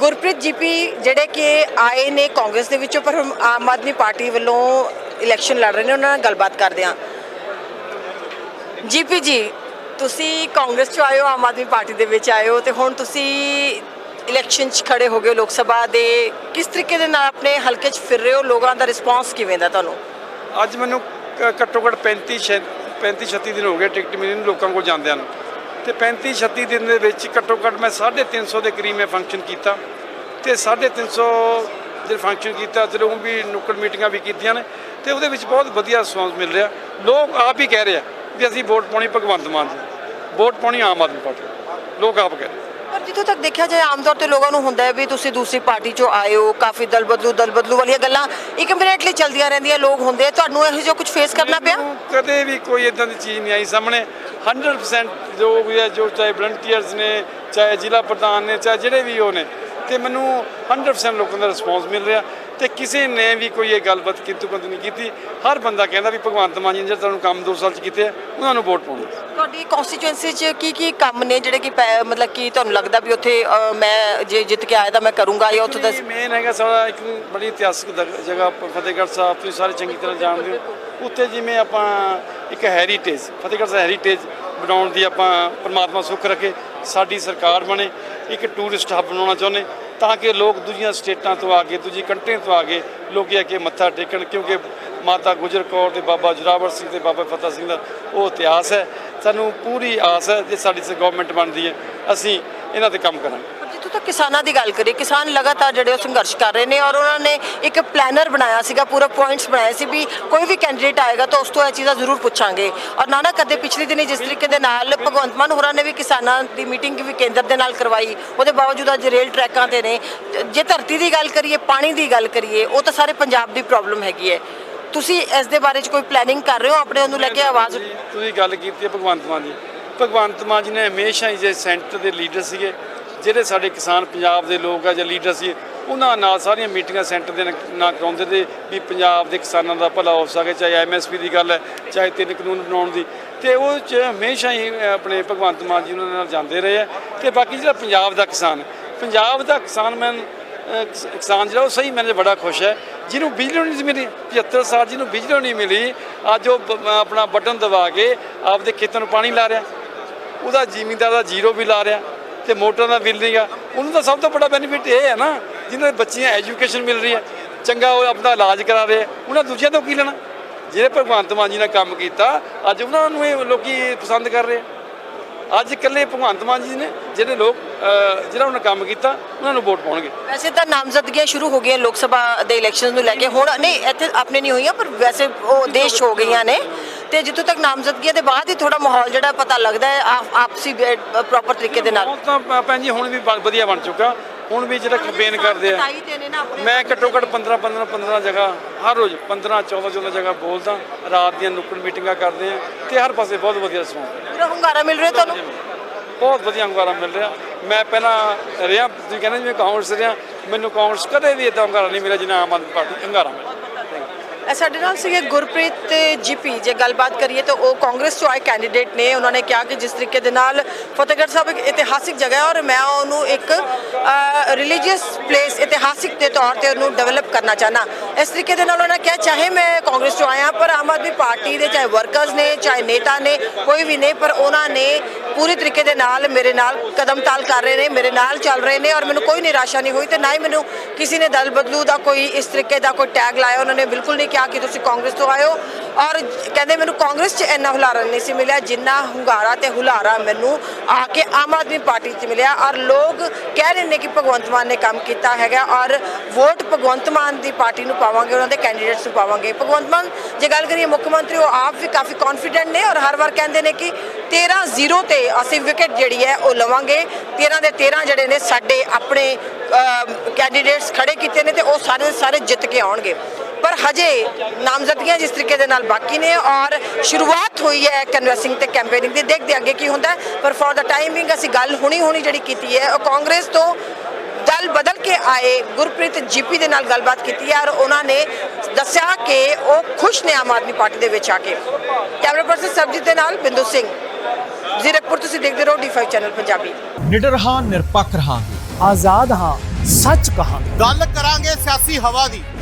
Gurpreet GP ਜਿਹੜੇ ਕਿ ਆਏ ਨੇ ਕਾਂਗਰਸ ਦੇ ਵਿੱਚੋਂ, ਪਰ ਹੁਣ ਆਮ ਆਦਮੀ ਪਾਰਟੀ ਵੱਲੋਂ ਇਲੈਕਸ਼ਨ ਲੜ ਰਹੇ ਨੇ, ਉਹਨਾਂ ਨਾਲ ਗੱਲਬਾਤ ਕਰਦੇ ਹਾਂ। ਜੀਪੀ ਜੀ, ਤੁਸੀਂ ਕਾਂਗਰਸ ਚੋਂ ਆਏ ਹੋ ਆਮ ਆਦਮੀ ਪਾਰਟੀ ਦੇ ਵਿੱਚ ਆਏ ਹੋ ਤੇ ਹੁਣ ਤੁਸੀਂ ਇਲੈਕਸ਼ਨ 'ਚ ਖੜੇ ਹੋ ਗਏ ਲੋਕ ਸਭਾ ਦੇ। ਕਿਸ ਤਰੀਕੇ ਦੇ ਨਾਲ ਆਪਣੇ ਹਲਕੇ 'ਚ ਫਿਰ ਰਹੇ ਹੋ? ਲੋਕਾਂ ਦਾ ਰਿਸਪਾਂਸ ਕਿਵੇਂ ਦਾ ਤੁਹਾਨੂੰ? ਅੱਜ ਮੈਨੂੰ ਘੱਟੋ ਘੱਟ 35 ਛੇ- 35 36 ਦਿਨ ਹੋ ਗਏ ਟਿਕਟ ਮਿਲਣ ਲੋਕਾਂ ਕੋਲ ਜਾਂਦਿਆਂ ਨੂੰ। ਤੇ 35 36 ਦਿਨ ਦੇ ਵਿੱਚ ਘੱਟੋ ਘੱਟ ਮੈਂ 350 ਦੇ ਕਰੀਬ ਮੈਂ ਫੰਕਸ਼ਨ ਕੀਤਾ ਤੇ 350 ਦੇ ਫੰਕਸ਼ਨ ਕੀਤਾ ਤੇ ਉਹ ਵੀ ਨੁੱਕੜ ਮੀਟਿੰਗਾਂ ਵੀ ਕੀਤੀਆਂ ਨੇ ਤੇ ਉਹਦੇ ਵਿੱਚ ਬਹੁਤ ਵਧੀਆ ਰਿਸਪੌਂਸ ਮਿਲ ਰਿਹਾ ਲੋਕ ਆਪ ਹੀ ਕਹਿ ਰਹੇ ਆ ਵੀ ਅਸੀਂ ਵੋਟ ਪਾਉਣੀ ਭਗਵੰਤ ਮਾਨ ਦੀ, ਵੋਟ ਪਾਉਣੀ ਆਮ ਆਦਮੀ ਪਾਰਟੀ ਨੂੰ। ਲੋਕ ਆਪ ਕਹਿ ਰਹੇ ਪਰ ਜਿੱਥੋਂ ਤੱਕ ਦੇਖਿਆ ਜਾਏ, ਆਮ ਤੌਰ ਤੇ ਲੋਕਾਂ ਨੂੰ ਹੁੰਦਾ ਹੈ ਵੀ ਤੁਸੀਂ ਦੂਸਰੀ ਪਾਰਟੀ ਚੋਂ ਆਏ ਹੋ, ਕਾਫੀ ਦਲ ਬਦਲੂ ਦਲ ਬਦਲੂ ਵਾਲੀਆਂ ਗੱਲਾਂ ਇੱਕ ਮਿੰਟ ਲਈ ਚੱਲਦੀਆਂ ਰਹਿੰਦੀਆਂ, ਲੋਕ ਹੁੰਦੇ ਆ। ਤੁਹਾਨੂੰ ਇਹੋ ਜਿਹਾ ਕੁਝ ਫੇਸ ਕਰਨਾ ਪਿਆ? ਮੈਨੂੰ ਕਦੇ ਵੀ ਕੋਈ ਇਦਾਂ ਦੀ ਚੀਜ਼ ਨਹੀਂ ਆਈ ਸਾਹਮਣੇ। 100% ਜੋ ਵੀ ਹੈ, ਜੋ ਚਾਹੇ ਵਲੰਟੀਅਰਸ ਨੇ, ਚਾਹੇ ਜ਼ਿਲ੍ਹਾ ਪ੍ਰਧਾਨ ਨੇ, ਚਾਹੇ ਜਿਹੜੇ ਵੀ ਉਹ ਨੇ, ਤੇ ਮੈਨੂੰ 100% ਲੋਕਾਂ ਦਾ ਰਿਸਪੌਂਸ ਮਿਲ ਰਿਹਾ। ਤੇ ਕਿਸੇ ਨੇ ਵੀ ਕੋਈ ਇਹ ਗੱਲਬਾਤ ਕਿੰਤੂ ਕੰਤੂ ਨਹੀਂ ਕੀਤੀ। ਹਰ ਬੰਦਾ ਕਹਿੰਦਾ ਵੀ ਭਗਵੰਤ ਮਾਨ ਜੀ ਨੇ ਜਿਹੜਾ ਤੁਹਾਨੂੰ ਕੰਮ 2 ਸਾਲ ਚ ਕੀਤੇ ਆ ਉਹਨਾਂ ਨੂੰ ਵੋਟ ਪਾਉਣੀ ਤੁਹਾਡੀ ਕਨਸਟੀਚੁਐਂਸੀ 'ਚ ਕੀ ਕੀ ਕੰਮ ਨੇ ਜਿਹੜੇ ਕਿ ਮਤਲਬ ਕਿ ਤੁਹਾਨੂੰ ਲੱਗਦਾ ਵੀ ਉੱਥੇ ਮੈਂ ਜੇ ਜਿੱਤ ਕੇ ਆਇਆ ਤਾਂ ਮੈਂ ਕਰੂੰਗਾ ਜਾਂ ਉੱਥੇ ਦਾ ਮੇਨ ਹੈਗਾ ਸਾਡਾ ਇੱਕ ਬੜੀ ਇਤਿਹਾਸਕ ਜਗ੍ਹਾ ਫਤਿਹਗੜ੍ਹ ਸਾਹਿਬ ਤੁਸੀਂ ਸਾਰੇ ਚੰਗੀ ਤਰ੍ਹਾਂ ਜਾਣਦੇ ਹੋ। ਉੱਥੇ ਜਿਵੇਂ ਆਪਾਂ ਇੱਕ ਹੈਰੀਟੇਜ ਫਤਿਹਗੜ੍ਹ ਸਾਹਿਬ ਹੈਰੀਟੇਜ ਬਣਾਉਣ ਦੀ ਆਪਾਂ ਪਰਮਾਤਮਾ ਸੁੱਖ ਰੱਖੇ ਸਾਡੀ ਸਰਕਾਰ ਬਣੇ ਇੱਕ ਟੂਰਿਸਟ ਹੱਬ ਬਣਾਉਣਾ ਚਾਹੁੰਦੇ। ਤਾਂ ਕਿ ਲੋਕ ਦੂਜੀਆਂ ਸਟੇਟਾਂ ਤੋਂ ਆ ਕੇ ਦੂਜੀ ਕੰਟਰੀਆਂ ਤੋਂ ਆ ਕੇ ਲੋਕ ਆ ਕੇ ਮੱਥਾ ਟੇਕਣ, ਕਿਉਂਕਿ ਮਾਤਾ ਗੁਜਰ ਕੌਰ ਤੇ ਬਾਬਾ ਜੁਰਾਵਰ ਸਿੰਘ ਤੇ ਬਾਬਾ ਫਤਿਹ ਸਿੰਘ ਦਾ ਉਹ ਇਤਿਹਾਸ ਹੈ। ਸਾਨੂੰ ਪੂਰੀ ਆਸ ਹੈ ਜੇ ਸਾਡੀ ਗਵਰਨਮੈਂਟ ਬਣਦੀ ਹੈ। ਅਸੀਂ ਇਹਨਾਂ ਤੇ ਕੰਮ ਕਰਾਂਗੇ। ਤੱਕ ਕਿਸਾਨਾਂ ਦੀ ਗੱਲ ਕਰੀਏ ਕਿਸਾਨ ਲਗਾਤਾਰ ਜਿਹੜੇ ਉਹ ਸੰਘਰਸ਼ ਕਰ ਰਹੇ ਨੇ ਔਰ ਉਹਨਾਂ ਨੇ ਇੱਕ ਪਲਾਨਰ ਬਣਾਇਆ ਸੀਗਾ ਪੂਰਾ ਪੁਆਇੰਟਸ ਬਣਾਏ ਸੀ ਵੀ ਕੋਈ ਵੀ ਕੈਂਡੀਡੇਟ ਆਏਗਾ ਤਾਂ ਉਸ ਤੋਂ ਇਹ ਚੀਜ਼ਾਂ ਜ਼ਰੂਰ ਪੁੱਛਾਂਗੇ। ਔਰ ਨਾਨਾ ਕਦੇ ਪਿਛਲੇ ਦਿਨੀ ਜਿਸ ਤਰੀਕੇ ਦੇ ਨਾਲ ਭਗਵੰਤ ਮਾਨ ਹੋਰਾਂ ਨੇ ਵੀ ਕਿਸਾਨਾਂ ਦੀ ਮੀਟਿੰਗ ਵੀ ਕੇਂਦਰ ਦੇ ਨਾਲ ਕਰਵਾਈ ਉਹਦੇ ਬਾਵਜੂਦ ਅੱਜ ਰੇਲ ਟਰੈਕਾਂ ਤੇ ਨੇ। ਜੇ ਧਰਤੀ ਦੀ ਗੱਲ ਕਰੀਏ ਪਾਣੀ ਦੀ ਗੱਲ ਕਰੀਏ ਉਹ ਤਾਂ ਸਾਰੇ ਪੰਜਾਬ ਦੀ ਪ੍ਰੋਬਲਮ ਹੈਗੀ ਹੈ। ਤੁਸੀਂ ਇਸ ਦੇ ਬਾਰੇ 'ਚ ਕੋਈ ਪਲੈਨਿੰਗ ਕਰ ਰਹੇ ਹੋ? ਆਪਣੇ ਉਹਨੂੰ ਲੈ ਕੇ ਆਵਾਜ਼? ਤੁਸੀਂ- ਤੁਸੀਂ ਗੱਲ ਕੀਤੀ ਹੈ ਭਗਵੰਤ ਮਾਨ ਜੀ ਭਗਵੰਤ ਮਾਨ ਜੀ ਨੇ ਹਮੇਸ਼ਾ ਹੀ ਜੇ ਸੈਂਟਰ ਦੇ ਲੀਡਰ ਸੀਗੇ ਜਿਹੜੇ ਸਾਡੇ ਕਿਸਾਨ ਪੰਜਾਬ ਦੇ ਲੋਕ ਆ ਜਾਂ ਲੀਡਰ ਸੀ, ਉਹਨਾਂ ਨਾਲ ਸਾਰੀਆਂ ਮੀਟਿੰਗਾਂ ਸੈਂਟਰ ਦੇ ਨਾਲ ਕਰਾਉਂਦੇ ਤੇ ਵੀ ਪੰਜਾਬ ਦੇ ਕਿਸਾਨਾਂ ਦਾ ਭਲਾ ਹੋ ਸਕੇ, ਚਾਹੇ ਐਮਐਸਪੀ ਦੀ ਗੱਲ ਹੈ, ਚਾਹੇ ਤਿੰਨ ਕਾਨੂੰਨ ਬਣਾਉਣ ਦੀ। ਤੇ ਉਹ ਚ ਹਮੇਸ਼ਾ ਹੀ ਆਪਣੇ ਭਗਵੰਤ ਮਾਨ ਜੀ ਉਹਨਾਂ ਨਾਲ ਜਾਂਦੇ ਰਹੇ ਆ। ਤੇ ਬਾਕੀ ਜਿਹੜਾ ਪੰਜਾਬ ਦਾ ਕਿਸਾਨ ਪੰਜਾਬ ਦਾ ਕਿਸਾਨ ਮੈਂ ਕਿਸਾਨ ਜਿਹੜਾ ਉਹ ਸਹੀ ਮੈਨੇ ਬੜਾ ਖੁਸ਼ ਹੈ। ਜਿਹਨੂੰ ਬਿਜਲੀ ਨਹੀਂ ਸੀ ਮਿਲੀ 75 ਸਾਲ ਜਿਹਨੂੰ ਬਿਜਲੀ ਨਹੀਂ ਮਿਲੀ, ਅੱਜ ਉਹ ਬ- ਆਪਣਾ ਬਟਨ ਦਬਾ ਕੇ ਆਪਦੇ ਖੇਤਾਂ ਨੂੰ ਪਾਣੀ ਲਾ ਰਿਹਾ। ਉਹਦਾ ਜ਼ਿਮੀਂਦਾਰ ਦਾ ਜ਼ੀਰੋ ਵੀ ਲਾ ਰਿਹਾ। ਤੇ ਮੋਟਰ ਦਾ ਬਿੱਲ ਨਹੀਂਗਾ ਉਹਨੂੰ ਸਭ ਤੋਂ ਵੱਡਾ ਬੈਨੀਫਿਟ ਇਹ ਹੈ ਨਾ ਜਿਹਨਾਂ ਦੇ ਬੱਚੀਆਂ ਐਜੂਕੇਸ਼ਨ ਮਿਲ ਰਹੀ ਹੈ। ਚੰਗਾ ਉਹ ਆਪਣਾ ਇਲਾਜ ਕਰਾ ਰਹੇ ਉਹਨਾਂ ਦੂਜਿਆਂ ਤੋਂ ਕੀ ਲੈਣਾ? ਜਿਹੜੇ ਭਗਵੰਤ ਮਾਨ ਜੀ ਨੇ ਕੰਮ ਕੀਤਾ ਅੱਜ ਉਹਨਾਂ ਨੂੰ ਇਹ ਲੋਕੀ ਪਸੰਦ ਕਰ ਰਹੇ ਅੱਜ ਇਕੱਲੇ ਭਗਵੰਤ ਮਾਨ ਜੀ ਨੇ ਜਿਹੜੇ ਲੋਕ ਅਹ, ਜਿਹੜਾ ਉਹਨਾਂ ਨੇ ਕੰਮ ਕੀਤਾ ਉਹਨਾਂ ਨੂੰ ਵੋਟ ਪਾਉਣਗੇ। ਵੈਸੇ ਤਾਂ ਨਾਮਜ਼ਦਗੀਆਂ ਸ਼ੁਰੂ ਹੋ ਗਈਆਂ ਲੋਕ ਸਭਾ ਦੇ ਇਲੈਕਸ਼ਨ ਨੂੰ ਲੈ ਕੇ। ਹੁਣ ਨਹੀਂ ਇੱਥੇ ਆਪਣੇ ਨਹੀਂ ਹੋਈਆਂ ਪਰ ਵੈਸੇ ਉਹ ਦੇਸ਼ ਹੋ ਗਈਆਂ ਨੇ। ਤੇ ਜਿੱਥੋਂ ਤੱਕ ਨਾਮਜ਼ਦਗੀਆਂ ਦੇ ਬਾਅਦ ਹੀ ਥੋੜਾ ਮਾਹੌਲ ਜਿਹੜਾ ਪਤਾ ਲੱਗਦਾ ਹੈ ਆਪ- ਆਪਸੀ ਪ੍ਰੋਪਰ ਤਰੀਕੇ ਦੇ ਨਾਲ। ਤਾਂ ਭੈਣ ਜੀ ਹੁਣ ਵੀ ਵਧੀਆ ਬਣ ਚੁੱਕਾ। ਹੁਣ ਵੀ ਜਿਹੜਾ ਕੰਪੇਨ ਕਰਦੇ ਆ। ਮੈਂ ਘੱਟੋ ਘੱਟ 15 15 15 ਜਗ੍ਹਾ ਹਰ ਰੋਜ਼ 15 14 14 ਜਗ੍ਹਾ ਬੋਲਦਾ। ਰਾਤ ਦੀਆਂ ਨੁੱਕੜ ਮੀਟਿੰਗਾਂ ਕਰਦੇ ਆ ਤੇ ਹਰ ਪਾਸੇ ਬਹੁਤ ਵਧੀਆ ਰਿਸਪੌਂਸ ਪੂਰਾ ਹੁੰਗਾਰਾ ਮਿਲ ਰਿਹਾ ਤੁਹਾਨੂੰ? ਬਹੁਤ ਵਧੀਆ ਹੰਗਾਰਾ ਮਿਲ ਰਿਹਾ। ਮੈਂ ਪਹਿਲਾਂ ਰਿਹਾ ਤੁਸੀਂ ਕਹਿੰਦੇ ਜਿਵੇਂ ਕਾਂਗਰਸ ਰਿਹਾ ਮੈਨੂੰ ਕਾਂਗਰਸ ਕਦੇ ਵੀ ਇਦਾਂ ਹੰਗਾਰਾ ਨਹੀਂ ਮਿਲਿਆ ਜਿੰਨਾ ਆਮ ਆਦਮੀ ਪਾਰਟੀ ਹੰਗਾਰਾ ਮਿਲਿਆ। ਸਾਡੇ ਨਾਲ ਸੀਗੇ ਗੁਰਪ੍ਰੀਤ ਤੇ ਜੀਪੀ। ਜੇ ਗੱਲਬਾਤ ਕਰੀਏ ਤਾਂ ਉਹ ਕਾਂਗਰਸ ਤੋਂ ਆਏ ਕੈਂਡੀਡੇਟ ਨੇ। ਉਹਨਾਂ ਨੇ ਕਿਹਾ ਕਿ ਜਿਸ ਤਰੀਕੇ ਦੇ ਨਾਲ ਫਤਿਹਗੜ੍ਹ ਸਾਹਿਬ ਇੱਕ ਇਤਿਹਾਸਿਕ ਜਗ੍ਹਾ ਹੈ ਔਰ ਮੈਂ ਉਹਨੂੰ ਇੱਕ ਰਿਲੀਜੀਅਸ ਪਲੇਸ ਇਤਿਹਾਸਿਕ ਦੇ ਤੌਰ ਤੇ ਉਹਨੂੰ ਡਿਵੈਲਪ ਕਰਨਾ ਚਾਹਨਾ ਇਸ ਤਰੀਕੇ ਦੇ ਨਾਲ ਉਹਨਾਂ ਨੇ ਕਿਹਾ, ਚਾਹੇ ਮੈਂ ਕਾਂਗਰਸ ਤੋਂ ਆਇਆ, ਪਰ ਆਮ ਆਦਮੀ ਪਾਰਟੀ ਦੇ ਚਾਹੇ ਵਰਕਰਸ ਨੇ, ਚਾਹੇ ਨੇਤਾ ਨੇ, ਕੋਈ ਵੀ ਨੇ, ਪਰ ਉਹਨਾਂ ਨੇ ਪੂਰੀ ਤਰੀਕੇ ਦੇ ਨਾਲ ਮੇਰੇ ਨਾਲ ਕਦਮ ਤਾਲ ਕਰ ਰਹੇ ਨੇ, ਮੇਰੇ ਨਾਲ ਚੱਲ ਰਹੇ ਨੇ ਔਰ ਮੈਨੂੰ ਕੋਈ ਨਿਰਾਸ਼ਾ ਨਹੀਂ ਹੋਈ ਤੇ ਨਾ ਹੀ ਮੈਨੂੰ ਕਿਸੇ ਨੇ ਦਲ ਬਦਲੂ ਦਾ ਕੋਈ ਇਸ ਤਰੀਕੇ ਦਾ ਕੋਈ ਟੈਗ ਲਾਇਆ, ਉਹਨਾਂ ਨੇ ਬਿਲਕੁਲ ਨਹੀਂ ਕਿਹਾ ਕਿ ਤੁਸੀਂ ਕਾਂਗਰਸ ਤੋਂ ਆਏ ਹੋ। ਔਰ ਕਹਿੰਦੇ ਮੈਨੂੰ ਕਾਂਗਰਸ 'ਚ ਇੰਨਾ ਹੁਲਾਰਾ ਨਹੀਂ ਸੀ ਮਿਲਿਆ, ਜਿੰਨਾ ਹੁੰਗਾਰਾ ਤੇ ਹੁਲਾਰਾ ਮੈਨੂੰ ਆ ਕੇ ਆਮ ਆਦਮੀ ਪਾਰਟੀ 'ਚ ਮਿਲਿਆ। ਔਰ ਲੋਕ ਕਹਿ ਰਹੇ ਨੇ ਕਿ ਭਗਵੰਤ ਮਾਨ ਨੇ ਕੰਮ ਕੀਤਾ ਹੈਗਾ ਔਰ ਵੋਟ ਭਗਵੰਤ ਮਾਨ ਦੀ ਪਾਰਟੀ ਨੂੰ ਪਾਵਾਂਗੇ, ਉਹਨਾਂ ਦੇ ਕੈਂਡੀਡੇਟਸ ਨੂੰ ਪਾਵਾਂਗੇ। ਭਗਵੰਤ ਮਾਨ, ਜੇ ਗੱਲ ਕਰੀਏ ਮੁੱਖ ਮੰਤਰੀ, ਉਹ ਆਪ ਵੀ ਕਾਫੀ ਕੌਨਫੀਡੈਂਟ ਨੇ ਔਰ ਹਰ ਵਾਰ ਕਹਿੰਦੇ ਨੇ ਕਿ 13-0 ਤੇ ਅਸੀਂ ਵਿਕਟ ਜਿਹੜੀ ਹੈ ਉਹ ਲਵਾਂਗੇ। 13 ਦੇ 13 ਜਿਹੜੇ ਨੇ ਸਾਡੇ ਆਪਣੇ ਕੈਂਡੀਡੇਟਸ ਖੜੇ ਕੀਤੇ ਨੇ ਤੇ ਉਹ ਸਾਰੇ ਦੇ ਸਾਰੇ ਜਿੱਤ ਕੇ ਆਉਣਗੇ। ਪਰ ਹਜੇ ਨਾਮਜ਼ਦਗੀਆਂ ਜਿਸ ਤਰੀਕੇ ਦੇ ਨਾਲ ਬਾਕੀ ਨੇ ਔਰ ਸ਼ੁਰੂਆਤ ਹੋਈ ਹੈ ਕਨਵੈਸਿੰਗ ਤੇ ਕੈਂਪੇਨਿੰਗ ਦੀ। ਦੇਖਦੇ ਅੱਗੇ ਕੀ ਹੁੰਦਾ। ਪਰ ਫॉर ਦਾ ਟਾਈਮਿੰਗ ਅਸੀਂ ਗੱਲ ਹੁਣੀ ਹੁਣੀ ਜਿਹੜੀ ਕੀਤੀ ਹੈ ਉਹ ਕਾਂਗਰਸ ਤੋਂ ਦਲ ਬਦਲ ਕੇ ਆਏ ਗੁਰਪ੍ਰੀਤ ਜੀਪੀ ਦੇ ਨਾਲ ਗੱਲਬਾਤ ਕੀਤੀ ਹੈ ਔਰ ਉਹਨਾਂ ਨੇ ਦੱਸਿਆ ਕਿ ਉਹ ਖੁਸ਼ ਨੇ ਆਮ ਆਦਮੀ ਪਾਰਟੀ ਦੇ ਵਿੱਚ ਆ ਕੇ। ਕੈਮਰਾ ਪਰਸਨ ਸਰਬਜੀਤ ਦੇ ਨਾਲ ਬਿੰਦੂ ਸਿੰਘ। ਜ਼ੀਰਕਪੁਰ ਤੁਸੀਂ ਦੇਖਦੇ ਰਹੋ ਡੀ5 ਚੈਨਲ ਪੰਜਾਬੀ। ਨਿਡਰ ਹਾਂ ਨਿਰਪੱਖ ਰਹਾਂਗੇ। ਆਜ਼ਾਦ ਹਾਂ ਸੱਚ ਕਹਾਂਗੇ। ਗੱਲ ਕਰਾਂਗੇ ਸਿਆਸੀ ਹਵਾ ਦੀ।